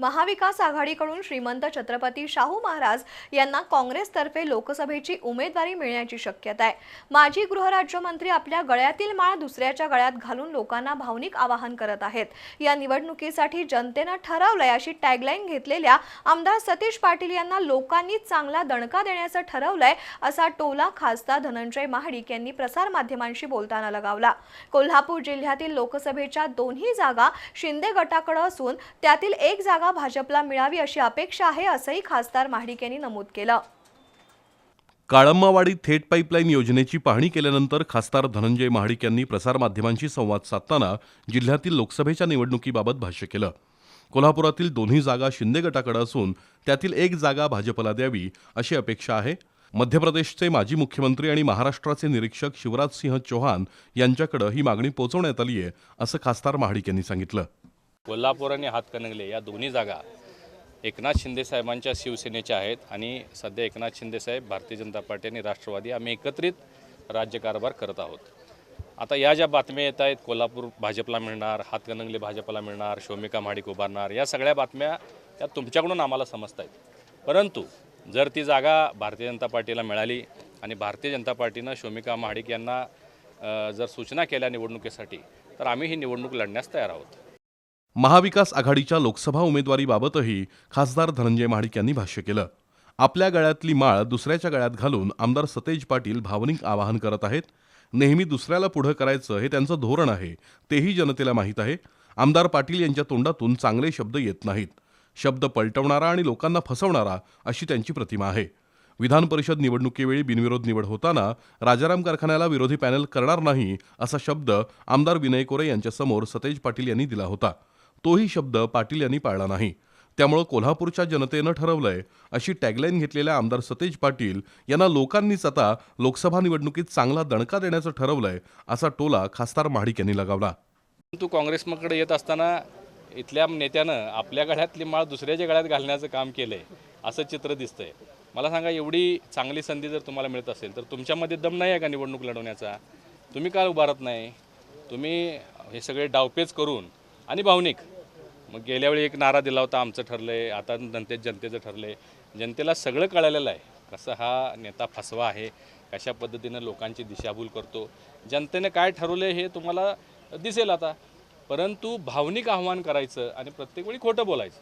महाविकास आघाडीकडून श्रीमंत छत्रपती शाहू महाराज यांना काँग्रेसतर्फे लोकसभेची उमेदवारी मिळण्याची शक्यता आहे. माजी गृहराज्यमंत्री आपल्या गळ्यातील माळ दुसऱ्याच्या गळ्यात घालून लोकांना भावनिक आवाहन करत आहेत. या निवडणुकीसाठी जनतेनं ठरवलंय अशी टॅगलाईन घेतलेल्या आमदार सतीश पाटील यांना लोकांनी चांगला दणका देण्याचं ठरवलंय असा टोला खासदार धनंजय महाडिक यांनी प्रसारमाध्यमांशी बोलताना लगावला. कोल्हापूर जिल्ह्यातील लोकसभेच्या दोन्ही जागा शिंदे गटाकडे असून त्यातील एक जागा भाजपला मिळावी अशी अपेक्षा आहे असंही खासदार महाडिक यांनी नमूद केलं. काळम्मावाडी थेट पाईपलाईन योजनेची पाहणी केल्यानंतर खासदार धनंजय महाडिक यांनी प्रसारमाध्यमांशी संवाद साधताना जिल्ह्यातील लोकसभेच्या निवडणुकीबाबत भाष्य केलं. कोल्हापुरातील दोन्ही जागा शिंदे गटाकडे असून त्यातील एक जागा भाजपला द्यावी अशी अपेक्षा आहे. मध्य प्रदेशचे माजी मुख्यमंत्री आणि महाराष्ट्राचे निरीक्षक शिवराजसिंह चौहान यांच्याकडे ही मागणी पोहोचवण्यात आली आहे असं खासदार महाडिक यांनी सांगितलं. कोल्हापूर आणि हातकणंगले या दोन्ही जागा एकनाथ शिंदे साहेबांच्या शिवसेनेच्या आहेत आणि सध्या एकनाथ शिंदे साहेब भारतीय जनता पार्टी आणि राष्ट्रवादी आम्ही एकत्रित राज्यकारभार करत आहोत. आता या ज्या बातम्या येत आहेत कोल्हापूर भाजपला मिळणार हातकणंगले भाजपला मिळणार शोमिका महाडिक उभारणार या सगळ्या बातम्या या तुमच्याकडून आम्हाला समजत आहेत परंतु जर ती जागा भारतीय जनता पार्टीला मिळाली आणि भारतीय जनता पार्टीनं शोमिका महाडिक यांना जर सूचना केल्या निवडणुकीसाठी तर आम्ही ही निवडणूक लढण्यास तयार आहोत. महाविकास आघाडीच्या लोकसभा उमेदवारीबाबतही खासदार धनंजय महाडिक यांनी भाष्य केलं. आपल्या गळ्यातली माळ दुसऱ्याच्या गळ्यात घालून आमदार सतेज पाटील भावनिक आवाहन करत आहेत. नेहमी दुसऱ्याला पुढं करायचं हे त्यांचं धोरण आहे तेही जनतेला माहीत आहे. आमदार पाटील यांच्या तोंडातून चांगले शब्द येत नाहीत. शब्द पलटवणारा आणि लोकांना फसवणारा अशी त्यांची प्रतिमा आहे. विधान परिषद निवडणुकीवेळी बिनविरोध निवड होताना राजाराम कारखान्याला विरोधी पॅनल करणार नाही असा शब्द आमदार विनय कोरे यांच्यासमोर सतेज पाटील यांनी दिला होता. तोही शब्द पाटील यांनी पाळला नाही. त्यामुळं कोल्हापूरच्या जनतेनं ठरवलंय अशी टॅगलाईन घेतलेल्या आमदार सतेज पाटील यांना लोकांनीच आता लोकसभा निवडणुकीत चांगला दणका देण्याचं ठरवलंय असा टोला खासदार महाडिक यांनी लगावला. परंतु काँग्रेसकडे येत असताना इथल्या नेत्यानं आपल्या गळ्यातली माळ दुसऱ्याच्या गळ्यात घालण्याचं काम केलं आहे असं चित्र दिसतंय. मला सांगा एवढी चांगली संधी जर तुम्हाला मिळत असेल तर तुमच्यामध्ये दम नाही आहे का निवडणूक लढवण्याचा? तुम्ही का उभारत नाही? तुम्ही हे सगळे डावपेच करून आणि भावनिक. मग गेल्या वेळी एक नारा दिला होता आमचं ठरलं आहे आता जनते जनतेचं ठरलं आहे जनतेला सगळं कळालेलं आहे कसं हा नेता फसवा आहे कशा पद्धतीनं लोकांची दिशाभूल करतो जनतेने काय ठरवलं हे तुम्हाला दिसेल आता. परंतु भावनिक आव्हान करायचं आणि प्रत्येक वेळी खोटं बोलायचं.